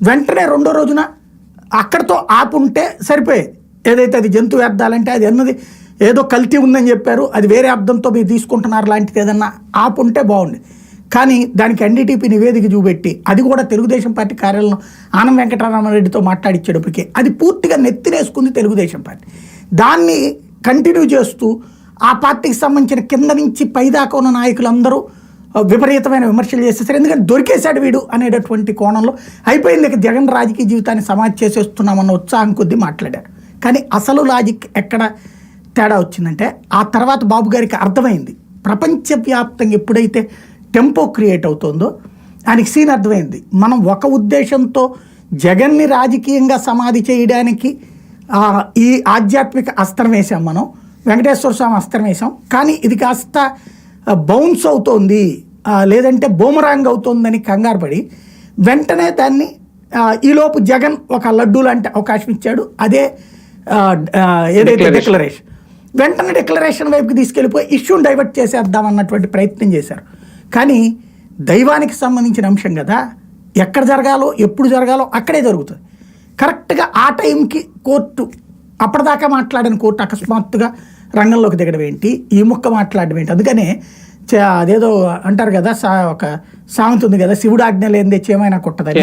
వెంటనే రెండో రోజున అక్కడతో ఆపుంటే సరిపోయేది. ఏదైతే అది జంతు వ్యర్థాలంటే అది అన్నది ఏదో కల్తీ ఉందని చెప్పారు అది వేరే అర్థంతో మీరు తీసుకుంటున్నారు లాంటిది ఏదన్నా ఆపుంటే బాగుంది కానీ దానికి ఎన్డీటీపీ నివేదిక చూపెట్టి అది కూడా తెలుగుదేశం పార్టీ కార్యాలయం ఆనం వెంకటరామరెడ్డితో మాట్లాడిచ్చేటప్పటికి అది పూర్తిగా నెత్తినేసుకుంది తెలుగుదేశం పార్టీ. దాన్ని కంటిన్యూ చేస్తూ ఆ పార్టీకి సంబంధించిన కింద నుంచి పైదాకా ఉన్న నాయకులందరూ విపరీతమైన విమర్శలు చేసేసారు. ఎందుకంటే దొరికేశాడు వీడు అనేటటువంటి కోణంలో అయిపోయింది ఇక జగన్ రాజకీయ జీవితాన్ని సమాధి చేసేస్తున్నామన్న ఉత్సాహం కొద్దీ మాట్లాడారు. కానీ అసలు లాజిక్ ఎక్కడ తేడా వచ్చిందంటే ఆ తర్వాత బాబు గారికి అర్థమైంది. ప్రపంచవ్యాప్తంగా ఎప్పుడైతే టెంపో క్రియేట్ అవుతుందో ఆయనకి సీన్ అర్థమైంది. మనం ఒక ఉద్దేశంతో జగన్ని రాజకీయంగా సమాధి చేయడానికి ఈ ఆధ్యాత్మిక అస్త్రం వేసాం మనం వెంకటేశ్వర స్వామి అస్త్రం వేసాం కానీ ఇది కాస్త బౌన్స్ అవుతోంది లేదంటే బూమరాంగ్ అవుతోందని కంగారు పడి వెంటనే దాన్ని ఈలోపు జగన్ ఒక లడ్డూ లాంటి అవకాశం ఇచ్చాడు. అదే ఏదైతే డిక్లరేషన్ వెంటనే డిక్లరేషన్ వైపుకి తీసుకెళ్ళిపోయి ఇష్యూని డైవర్ట్ చేసేద్దాం అన్నటువంటి ప్రయత్నం చేశారు. కానీ దైవానికి సంబంధించిన అంశం కదా ఎక్కడ జరగాలో ఎప్పుడు జరగాలో అక్కడే జరుగుతుంది. కరెక్ట్గా ఆ టైంకి కోర్టు అప్పటిదాకా మాట్లాడిన కోర్టు అకస్మాత్తుగా రంగంలోకి దిగడం ఏంటి? ఈ ముక్క మాట్లాడడం ఏంటి? అందుకనే చ- అదేదో అంటారు కదా సా ఒక సామెత ఉంది కదా శివుడు ఆజ్ఞ లేనిదే చేమైనా కుట్టదని.